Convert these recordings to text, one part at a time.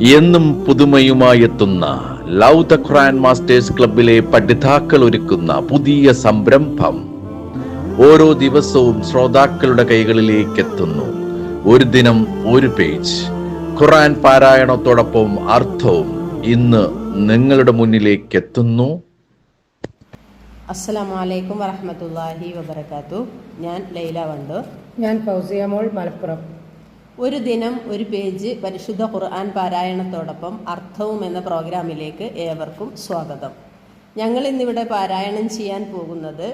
എന്നും പുതുമയുമായെത്തുന്ന love the Quran masters ക്ലബിലെ പഠിതാക്കൾ ഒരുക്കുന്ന പുതിയ സംരംഭം ഓരോ ദിവസവും ശ്രോതാക്കളുടെ കൈകളിലേക്ക് എത്തുന്നു ഒരു ദിനം ഒരു പേജ്. ഖുറാൻ പാരായണത്തോടൊപ്പം അർത്ഥവും ഇന്ന് നിങ്ങളുടെ മുന്നിലേക്ക് എത്തുന്നു അസ്സലാമു അലൈക്കും വറഹമത്തല്ലാഹി വബർക്കാത്തു ഞാൻ ലൈല വണ്ടു ഞാൻ ഫൗസിയ മോൾ മലപ്പുറം. ഒരു ദിനം ഒരു പേജ് പരിശുദ്ധ ഖുർആൻ പാരായണത്തോടൊപ്പം അർത്ഥവും എന്ന പ്രോഗ്രാമിലേക്ക് ഏവർക്കും സ്വാഗതം ഞങ്ങൾ ഇന്നിവിടെ പാരായണം ചെയ്യാൻ പോകുന്നത്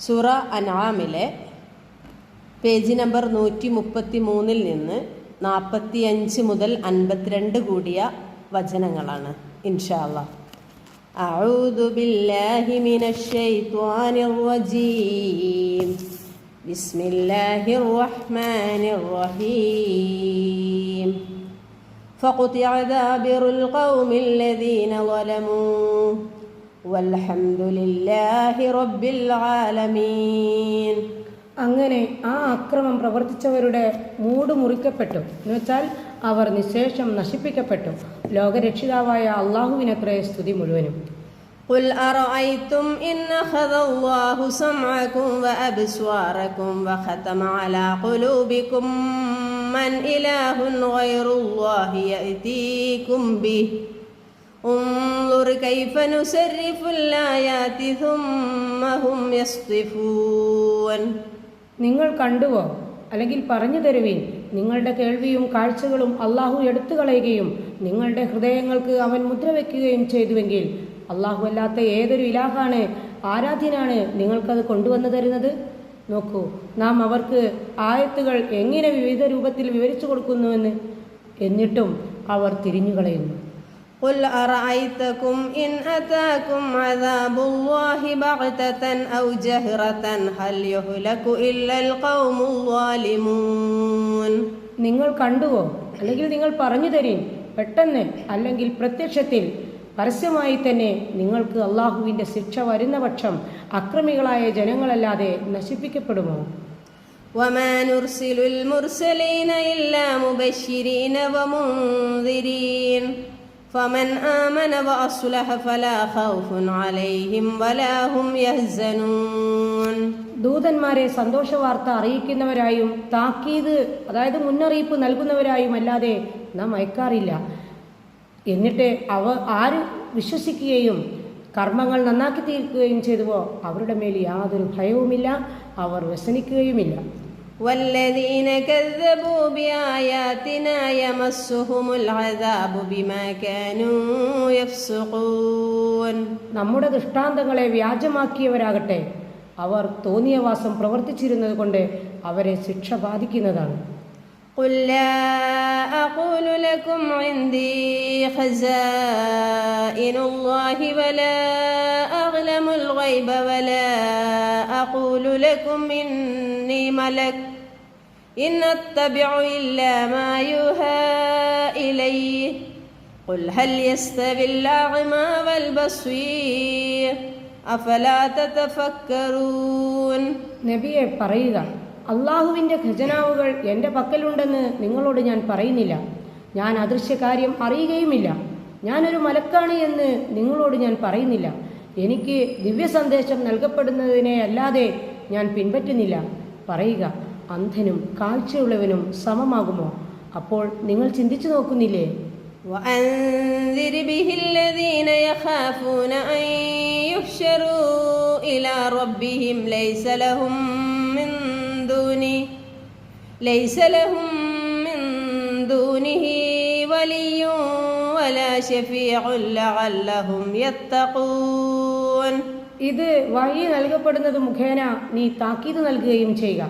സുറ അനാമിലെ പേജ് നമ്പർ നൂറ്റി മുപ്പത്തി മൂന്നിൽ നിന്ന് നാൽപ്പത്തിയഞ്ച് മുതൽ അൻപത്തിരണ്ട് കൂടിയ വചനങ്ങളാണ് ഇൻഷാ അല്ലാഹ് أعوذ بالله من الشيطان الرجيم بسم الله الرحمن الرحيم فقطع دابر القوم الذين ظلموا والحمد لله رب العالمين അങ്ങനെ ആ അക്രമം പ്രവർത്തിച്ചവരുടെ മൂട് മുറിക്കപ്പെട്ടു എന്നുവെച്ചാൽ അവർ നിശേഷം നശിപ്പിക്കപ്പെട്ടു ലോകരക്ഷിതാവായ അള്ളാഹുവിനത്രേ സ്തുതി മുഴുവനും قل أرأيتم إن أخذ الله سمعكم وأبصاركم وختم على قلوبكم من إله غير الله يأتيكم به انظر كيف نسرف الآيات ثم هم يصطفون നിങ്ങൾ കണ്ടുവോ അല്ലെങ്കിൽ പറഞ്ഞു തരുവിൻ നിങ്ങളുടെ കേൾവിയും കാഴ്ചകളും അള്ളാഹു എടുത്തു കളയുകയും നിങ്ങളുടെ ഹൃദയങ്ങൾക്ക് അവൻ മുദ്ര വയ്ക്കുകയും ചെയ്തുവെങ്കിൽ അള്ളാഹു അല്ലാത്ത ഏതൊരു ഇലാഹാണ് ആരാധ്യനാണ് നിങ്ങൾക്കത് കൊണ്ടുവന്നു തരുന്നത് നോക്കൂ നാം അവർക്ക് ആയത്തുകൾ എങ്ങനെ വിവിധ രൂപത്തിൽ വിവരിച്ചു കൊടുക്കുന്നുവെന്ന് എന്നിട്ടും അവർ തിരിഞ്ഞുകളയുന്നു قل أرأيتكم إن أتاكم عذاب الله بغتة أو جهرة هل يهلك إلا القوم الظالمون നിങ്ങൾ കണ്ടുവോ അല്ലെങ്കിൽ നിങ്ങൾ പറഞ്ഞു തരീൻ പെട്ടെന്ന് അല്ലെങ്കിൽ പ്രത്യക്ഷത്തിൽ പരസ്യമായി തന്നെ നിങ്ങൾക്ക് അള്ളാഹുവിൻ്റെ ശിക്ഷ വരുന്ന പക്ഷം അക്രമികളായ ജനങ്ങളല്ലാതെ നശിപ്പിക്കപ്പെടുമോ وما نرسل المرسلين إلا مبشرين ومنذرين فمن آمن وأصلح فلا خوف عليهم ولا هم يحزنون ദൂതന്മാരെ സന്തോഷവാർത്ത അറിയിക്കുന്നവരായും താക്കീത് അതായത് മുന്നറിയിപ്പ് നൽകുന്നവരായും അല്ലാതെ നാം അയക്കാറില്ല എന്നിട്ട് അവ ആര് വിശ്വസിക്കുകയും കർമ്മങ്ങൾ നന്നാക്കി തീർക്കുകയും ചെയ്തുവോ അവരുടെ മേൽ യാതൊരു ഭയവുമില്ല അവർ വ്യസനിക്കുകയുമില്ല والذين كذبوا بآياتنا يمسهم العذاب بما كانوا يفسقون നമ്മുടെ ദൃഷ്ടാന്തങ്ങളെ വ്യാജമാക്കിയവരാകട്ടെ അവർ തോന്നിയ വാസം പ്രവർത്തിച്ചിരുന്നത് കൊണ്ട് അവരെ ശിക്ഷ ബാധിക്കുന്നതാണ് قل لا أقول لكم عندي خزائن الله ولا أعلم الغيب ولا أقول لكم إني ملك إن أتبع إلا ما يوحى إليه قل هل يستوي الأعمى والبصير أفلا تتفكرون نبي بريدة അള്ളാഹുവിൻ്റെ ഖജനാവുകൾ എൻ്റെ പക്കലുണ്ടെന്ന് നിങ്ങളോട് ഞാൻ പറയുന്നില്ല ഞാൻ അദൃശ്യകാര്യം അറിയുകയുമില്ല ഞാനൊരു മലക്കാണ് എന്ന് നിങ്ങളോട് ഞാൻ പറയുന്നില്ല എനിക്ക് ദിവ്യ സന്ദേശം നൽകപ്പെടുന്നതിനെ അല്ലാതെ ഞാൻ പിൻപറ്റുന്നില്ല പറയുക അന്ധനും കാഴ്ചയുള്ളവനും സമമാകുമോ അപ്പോൾ നിങ്ങൾ ചിന്തിച്ചു നോക്കുന്നില്ലേ وأنذر به الذين يخافون أن يحشروا إلى ربهم ليس لهم من دونه ليس لهم من دونه ولي ولا شفيع لعلهم يتقون ഇത് വഴി നൽകപ്പെടുന്നത് മുഖേന നീ താക്കീത് നൽകുകയും ചെയ്യുക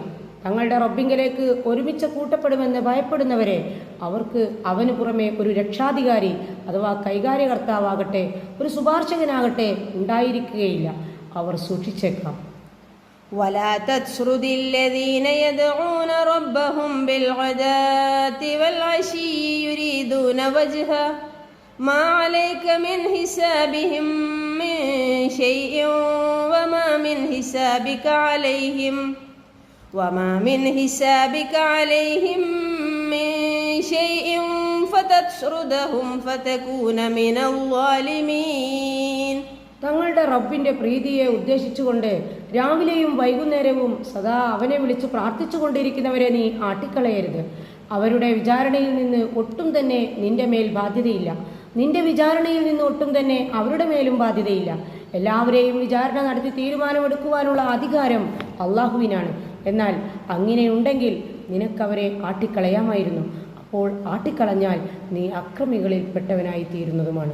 തങ്ങളുടെ റബ്ബിങ്കലേക്ക് ഒരുമിച്ച് കൂട്ടപ്പെടുമെന്ന് ഭയപ്പെടുന്നവരെ അവർക്ക് അവന് പുറമെ ഒരു രക്ഷാധികാരി അഥവാ കൈകാര്യകർത്താവാകട്ടെ ഒരു ശുപാർശകനാകട്ടെ ഉണ്ടായിരിക്കുകയില്ല അവർ സൂക്ഷിച്ചേക്കാം ولا تطرد الذين يدعون ربهم بالغداة والعشي يريدون وجهه. ما عليك من حسابهم من شيء وما من حسابك عليهم. وما من حسابك عليهم من شيء فتطردهم فتكون من الظالمين. തങ്ങളുടെ റബ്ബിന്റെ പ്രീതിയെ ഉദ്ദേശിച്ചുകൊണ്ട് രാവിലെയും വൈകുന്നേരവും സദാ അവനെ വിളിച്ച് പ്രാർത്ഥിച്ചുകൊണ്ടിരിക്കുന്നവരെ നീ ആട്ടിക്കളയരുത്. അവരുടെ വിചാരണയിൽ നിന്ന് ഒട്ടും തന്നെ നിന്റെ മേൽ ബാധ്യതയില്ല. നിന്റെ വിചാരണയിൽ നിന്ന് ഒട്ടും തന്നെ അവരുടെ മേലും ബാധ്യതയില്ല. എല്ലാവരെയും വിചാരണ നടത്തി തീരുമാനമെടുക്കുവാനുള്ള അധികാരം അള്ളാഹുവിനാണ്. എന്നാൽ അങ്ങനെയുണ്ടെങ്കിൽ നിനക്കവരെ ആട്ടിക്കളയാമായിരുന്നു. അപ്പോൾ ആട്ടിക്കളഞ്ഞാൽ നീ അക്രമികളിൽ പെട്ടവനായി തീരുന്നതുമാണ്